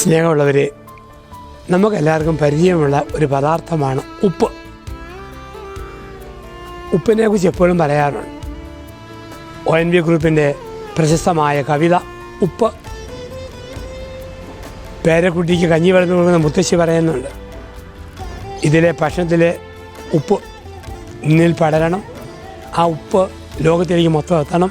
സ്നേഹമുള്ളവരെ നമുക്കെല്ലാവർക്കും പരിചയമുള്ള ഒരു പദാർത്ഥമാണ് ഉപ്പ്. ഉപ്പിനെ കുറിച്ച് എപ്പോഴും പറയാറുണ്ട്. ഒ എൻ വി ഗ്രൂപ്പിന്റെ പ്രശസ്തമായ കവിത ഉപ്പ്. പേരക്കുട്ടിക്ക് കഞ്ഞി വെള്ളം കൊടുക്കുന്ന മുത്തശ്ശി പറയുന്നുണ്ട് ഇതിലെ ഭക്ഷണത്തിലെ ഉപ്പ് ഇന്നിൽ പടരണം. ആ ഉപ്പ് ലോകത്തിലേക്ക് മൊത്തം എത്തണം.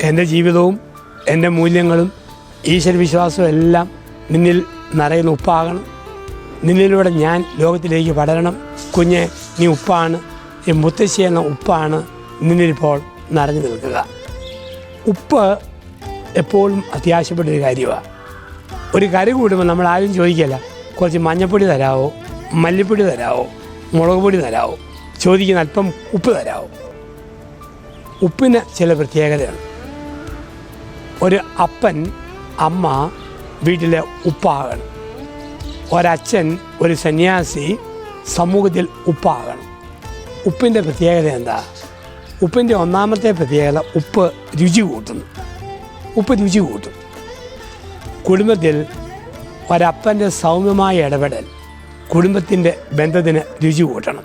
എന്റെ ജീവിതവും എന്റെ മൂല്യങ്ങളും ഈശ്വര വിശ്വാസം എല്ലാം നിന്നിൽ നിറയുന്ന ഉപ്പാകണം. നിന്നിലൂടെ ഞാൻ ലോകത്തിലേക്ക് പടരണം. കുഞ്ഞെ നീ ഉപ്പാണ്. ഈ മുത്തശ്ശി എന്ന ഉപ്പാണ് നിന്നിലിപ്പോൾ നിറഞ്ഞു നിൽക്കുക. ഉപ്പ് എപ്പോഴും അത്യാവശ്യപ്പെട്ടൊരു കാര്യമാണ് ഒരു കറി കൂടുമ്പോൾ നമ്മൾ ആരും ചോദിക്കില്ല കുറച്ച് മഞ്ഞപ്പൊടി തരാവോ? മല്ലിപ്പൊടി തരാവോ? മുളക് പൊടി തരാവോ? ചോദിക്കുന്ന അല്പം ഉപ്പ് തരാവോ? ഉപ്പിന് ചില പ്രത്യേകതയാണ് ഒരു അപ്പൻ അമ്മ വീട്ടിലെ ഉപ്പാകണം. ഒരച്ഛൻ ഒരു സന്യാസി സമൂഹത്തിൽ ഉപ്പാകണം. ഉപ്പിന്റെ പ്രത്യേകത എന്താ? ഉപ്പിന്റെ ഒന്നാമത്തെ പ്രത്യേകത ഉപ്പ് രുചി കൂട്ടുന്നു. ഉപ്പ് രുചി കൂട്ടും കുടുംബത്തിൽ ഒരപ്പന്റെ സൗമ്യമായ ഇടപെടൽ കുടുംബത്തിന്റെ ബന്ധത്തിന് രുചി കൂട്ടണം.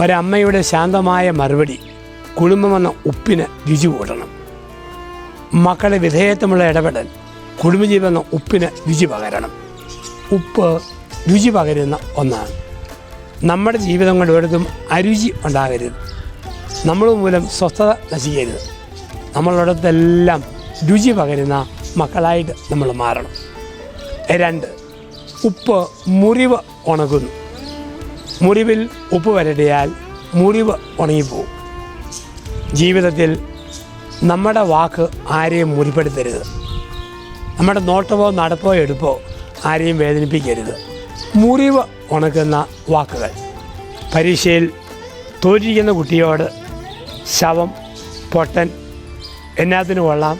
ഒരമ്മയുടെ ശാന്തമായ മറുപടി കുടുംബമെന്ന ഉപ്പിന് രുചി കൂട്ടണം. മക്കളെ വിധേയത്വമുള്ള ഇടപെടൽ കുടുംബജീവൻ ഉപ്പിന് രുചി പകരണം. ഉപ്പ് രുചി പകരുന്ന ഒന്നാണ്. നമ്മുടെ ജീവിതം കൊണ്ട് ഒരിടത്തും അരുചി ഉണ്ടാകരുത്. നമ്മൾ മൂലം സ്വസ്ഥത നശിക്കരുത്. നമ്മളോടത്തെല്ലാം രുചി പകരുന്ന മക്കളായിട്ട് നമ്മൾ മാറണം. രണ്ട് ഉപ്പ് മുറിവ് ഉണക്കുന്നു മുറിവിൽ ഉപ്പ് വരടിയാൽ മുറിവ് ഉണങ്ങിപ്പോവും ജീവിതത്തിൽ നമ്മുടെ വാക്ക് ആരെയും മുറിപ്പെടുത്തരുത്. നമ്മുടെ നോട്ടമോ നടപ്പോ എടുപ്പോ ആരെയും വേദനിപ്പിക്കരുത്. മുറിവ് ഉണക്കുന്ന വാക്കുകൾ. പരീക്ഷയിൽ തോറ്റിരിക്കുന്ന കുട്ടിയോട് ശവം പൊട്ടൻ എന്നാത്തിനു കൊള്ളാം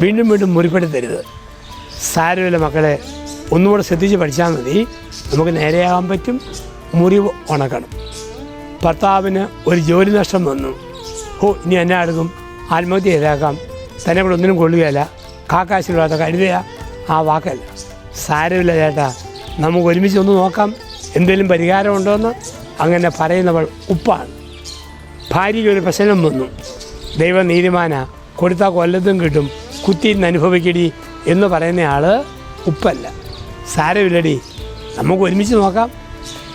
വീണ്ടും വീണ്ടും മുറിപ്പെടുത്തരുത്. സാരമില്ല മക്കളെ ഒന്നുകൂടെ ശ്രദ്ധിച്ച് പഠിച്ചാൽ മതി. നമുക്ക് നേരെയാകാൻ പറ്റും. മുറിവ് ഉണക്കണം. ഭർത്താവിന് ഒരു ജോലി നഷ്ടം വന്നു. ഓ ഇനി എന്നെ എടുക്കും ആത്മഹത്യ ചെയ്തേക്കാം. തന്നെ ഇവിടെ ഒന്നിനും കൊള്ളുകയല്ല. കാക്കാശില്ലാത്ത കരുതുക ആ വാക്കല്ല. സാരമില്ല ചേട്ടാ. നമുക്ക് ഒരുമിച്ച് ഒന്ന് നോക്കാം. എന്തെങ്കിലും പരിഹാരമുണ്ടോയെന്ന് അങ്ങനെ പറയുന്നവൾ ഉപ്പാണ്. ഭാര്യയ്ക്ക് ഒരു പ്രശ്നം വന്നു. ദൈവം നീതിമാന കൊടുത്താൽ കൊല്ലത്തും കിട്ടും. കുത്തി അനുഭവിക്കടി എന്ന് പറയുന്ന ആൾ ഉപ്പല്ല. സാരമില്ലടി. നമുക്ക് ഒരുമിച്ച് നോക്കാം.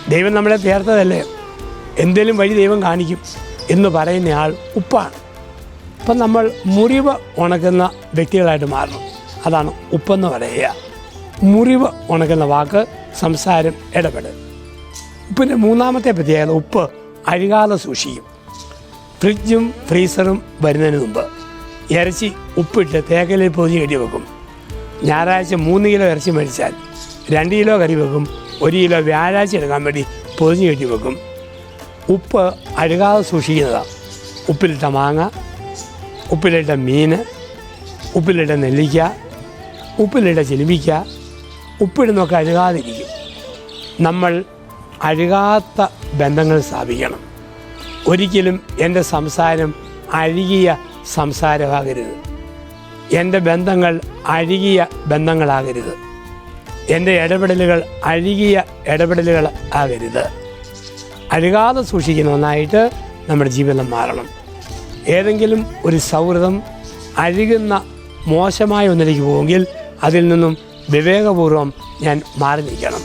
ദൈവം നമ്മളെ തീർത്തതല്ലേ? എന്തേലും വഴി ദൈവം കാണിക്കും എന്ന് പറയുന്ന ആൾ ഉപ്പാണ്. അപ്പം നമ്മൾ മുറിവ് ഉണക്കുന്ന വ്യക്തികളായിട്ട് മാറണം അതാണ് ഉപ്പെന്ന് പറയുക. മുറിവ് ഉണക്കുന്ന വാക്ക് സംസാരം ഇടപെടൽ. ഉപ്പിന്റെ മൂന്നാമത്തെ പ്രത്യേകത ഉപ്പ് അഴുകാതെ സൂക്ഷിക്കും. ഫ്രിഡ്ജും ഫ്രീസറും വരുന്നതിന് മുമ്പ് ഇറച്ചി ഉപ്പിട്ട് തേക്കലിൽ പൊതിഞ്ഞ് കെട്ടി വെക്കും. ഞായറാഴ്ച മൂന്ന് കിലോ ഇറച്ചി മേടിച്ചാൽ രണ്ട് കിലോ കറി വെക്കും ഒരു കിലോ വ്യാഴാഴ്ച എടുക്കാൻ വേണ്ടി പൊതിഞ്ഞ് കെട്ടി വെക്കും. ഉപ്പ് അഴുകാതെ സൂക്ഷിക്കുന്നതാണ്. ഉപ്പിലിട്ട മാങ്ങ ഉപ്പിലിട്ട മീൻ ഉപ്പിലിട്ട നെല്ലിക്ക ഉപ്പിലിട്ട ചിലിമിക്ക ഉപ്പിടുന്നൊക്കെ അഴുകാതിരിക്കും. നമ്മൾ അഴുകാത്ത ബന്ധങ്ങൾ സ്ഥാപിക്കണം. ഒരിക്കലും എന്റെ സംസാരം അഴുകിയ സംസാരമാകരുത്. എന്റെ ബന്ധങ്ങൾ അഴുകിയ ബന്ധങ്ങളാകരുത്. എന്റെ ഇടപെടലുകൾ അഴുകിയ ഇടപെടലുകൾ ആകരുത്. അഴുകാതെ സൂക്ഷിക്കുന്ന ഒന്നായിട്ട് നമ്മുടെ ജീവിതം മാറണം. ഏതെങ്കിലും ഒരു സൗഹൃദം അഴുകുന്ന മോശമായ ഒന്നിലേക്ക് പോകുമെങ്കിൽ അതിൽ നിന്നും വിവേകപൂർവം ഞാൻ മാറി നിൽക്കണം.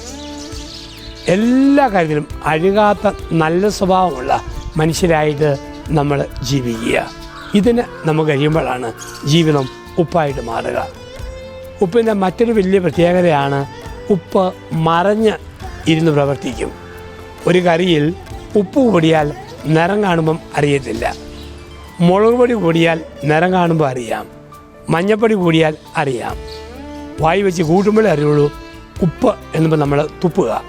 എല്ലാ കാര്യത്തിലും അഴുകാത്ത നല്ല സ്വഭാവമുള്ള മനുഷ്യരായിട്ട് നമ്മൾ ജീവിക്കുക. ഇതിന് നമുക്ക് കഴിയുമ്പോഴാണ് ജീവിതം ഉപ്പായിട്ട് മാറുക. ഉപ്പിന്റെ മറ്റൊരു വലിയ പ്രത്യേകതയാണ് ഉപ്പ് മറഞ്ഞ് ഇരുന്ന് പ്രവർത്തിക്കും. ഒരു കറിയിൽ ഉപ്പ് കൂടിയാൽ നിറം കാണുമ്പം അറിയത്തില്ല. മുളക് പൊടി കൂടിയാൽ നിറം കാണുമ്പോൾ അറിയാം. മഞ്ഞപ്പൊടി കൂടിയാൽ അറിയാം. വായി വെച്ച് കൂട്ടുമ്പോഴേ അറിയുള്ളൂ ഉപ്പ് എന്നുമ്പോൾ നമ്മൾ തുപ്പുക.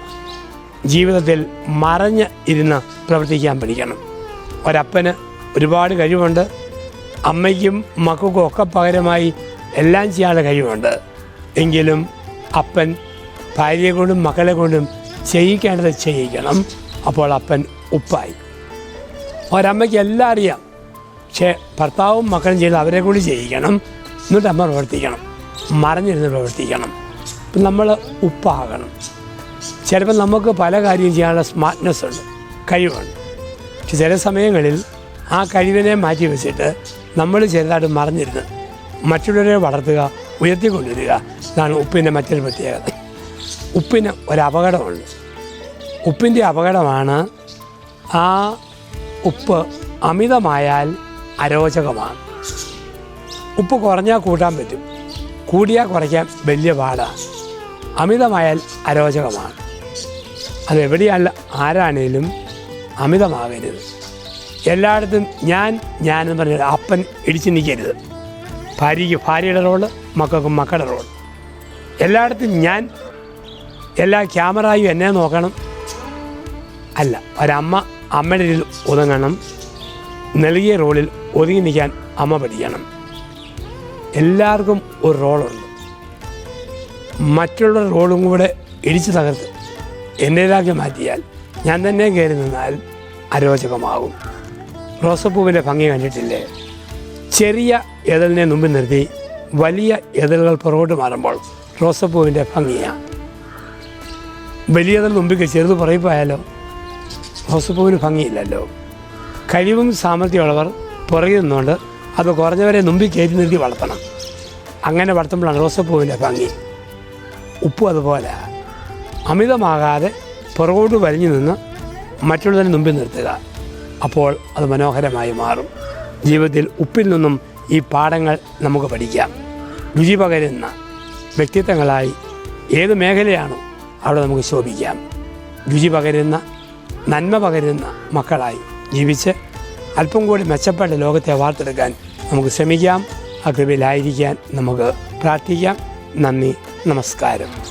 ജീവിതത്തിൽ മറഞ്ഞ് ഇരുന്ന് പ്രവർത്തിക്കാൻ പഠിക്കണം. ഒരപ്പന് ഒരുപാട് കഴിവുണ്ട്. അമ്മയ്ക്കും മക്കൾക്കും ഒക്കെ പകരമായി എല്ലാം ചെയ്യാനുള്ള കഴിവുണ്ട്. എങ്കിലും അപ്പൻ ഭാര്യയെ കൊണ്ടും മക്കളെ കൊണ്ടും ചെയ്യിക്കേണ്ടത് ചെയ്യിക്കണം. അപ്പോൾ അപ്പൻ ഉപ്പായി. ഒരമ്മയ്ക്ക് എല്ലാം അറിയാം. പക്ഷേ ഭർത്താവും മക്കളും ചെയ്ത് അവരെ കൂടി ചെയ്യിക്കണം. എന്നിട്ട് അമ്മ പ്രവർത്തിക്കണം. മറിഞ്ഞിരുന്ന് പ്രവർത്തിക്കണം. ഇപ്പം നമ്മൾ ഉപ്പാകണം. ചിലപ്പോൾ നമുക്ക് പല കാര്യം ചെയ്യാനുള്ള സ്മാർട്ട്നെസ് ഉണ്ട്. കഴിവുണ്ട്. പക്ഷെ ചില സമയങ്ങളിൽ ആ കഴിവിനെ മാറ്റി വെച്ചിട്ട് നമ്മൾ ചെറുതായിട്ട് മറിഞ്ഞിരുന്ന് മറ്റുള്ളവരെ വളർത്തുക ഉയർത്തിക്കൊണ്ടിരിക്കുക. ഇതാണ് ഉപ്പിന്റെ മറ്റൊരു പ്രത്യേകത. ഉപ്പിന് ഒരു അപകടമുണ്ട്. ഉപ്പിന്റെ അപകടമാണ് ആ ഉപ്പ് അമിതമായാൽ അരോചകമാണ്. ഉപ്പ് കുറഞ്ഞാൽ കൂട്ടാൻ പറ്റും. കൂടിയാൽ കുറയ്ക്കാൻ വലിയ പാടാണ് അമിതമായാൽ അരോചകമാണ്. അതെവിടെയല്ല ആരാണേലും അമിതമാകരുത്. എല്ലായിടത്തും ഞാൻ ഞാനെന്ന് പറഞ്ഞ അപ്പൻ ഇടിച്ചു നിൽക്കരുത്. ഭാര്യയ്ക്ക് ഭാര്യയുടെ റോൾ മക്കൾക്ക് മക്കളുടെ റോൾ എല്ലായിടത്തും ഞാൻ എല്ലാ ക്യാമറയും എന്നെ നോക്കണം. അല്ല ഒരമ്മ അമ്മയുടെ ഒതുങ്ങണം. നൽകിയ റോളിൽ ഒതുങ്ങി നിൽക്കാൻ അമ്മ പഠിക്കണം. എല്ലാവർക്കും ഒരു റോളുണ്ട്. മറ്റുള്ള റോളും കൂടെ ഇടിച്ചു തകർത്ത് എന്റേതാക്കി മാറ്റിയാൽ ഞാൻ തന്നെ കയറി നിന്നാൽ അരോചകമാകും. റോസപ്പൂവിന്റെ ഭംഗി കണ്ടിട്ടില്ലേ? ചെറിയ എതലിനെ മുമ്പിൽ നിർത്തി വലിയ എതലുകൾ പുറകോട്ട് മാറുമ്പോൾ റോസപ്പൂവിന്റെ ഭംഗിയാണ് വലിയതിൽ മുമ്പിൽ ചെറുത് പുറകെ പോയാലോ? റോസപ്പൂവിന് ഭംഗിയില്ലല്ലോ. കഴിവും സാമർഥ്യമുള്ളവർ പുറകെ നിന്നുകൊണ്ട് അത് കുറഞ്ഞവരെ മുമ്പിൽ കയറ്റി നിർത്തി വളർത്തണം. അങ്ങനെ വളർത്തുമ്പോഴാണ് റോസപ്പൂവിന്റെ ഭംഗി. ഉപ്പും അതുപോലെ. അമിതമാകാതെ പുറകോട്ട് വലിഞ്ഞു നിന്ന് മറ്റുള്ളതിന് മുമ്പിൽ നിർത്തുക. അപ്പോൾ അത് മനോഹരമായി മാറും. ജീവിതത്തിൽ ഉപ്പിൽ നിന്നും ഈ പാഠങ്ങൾ നമുക്ക് പഠിക്കാം. രുചി പകരുന്ന വ്യക്തിത്വങ്ങളായി ഏത് മേഖലയാണോ അവിടെ നമുക്ക് ശോഭിക്കാം. രുചി പകരുന്ന നന്മ പകരുന്ന മക്കളായി ജീവിച്ച് അല്പം കൂടി മെച്ചപ്പെട്ട ലോകത്തെ വാർത്തെടുക്കാൻ നമുക്ക് ശ്രമിക്കാം. ആ കൃപയിലായിരിക്കാൻ നമുക്ക് പ്രാർത്ഥിക്കാം. നന്ദി നമസ്കാരം.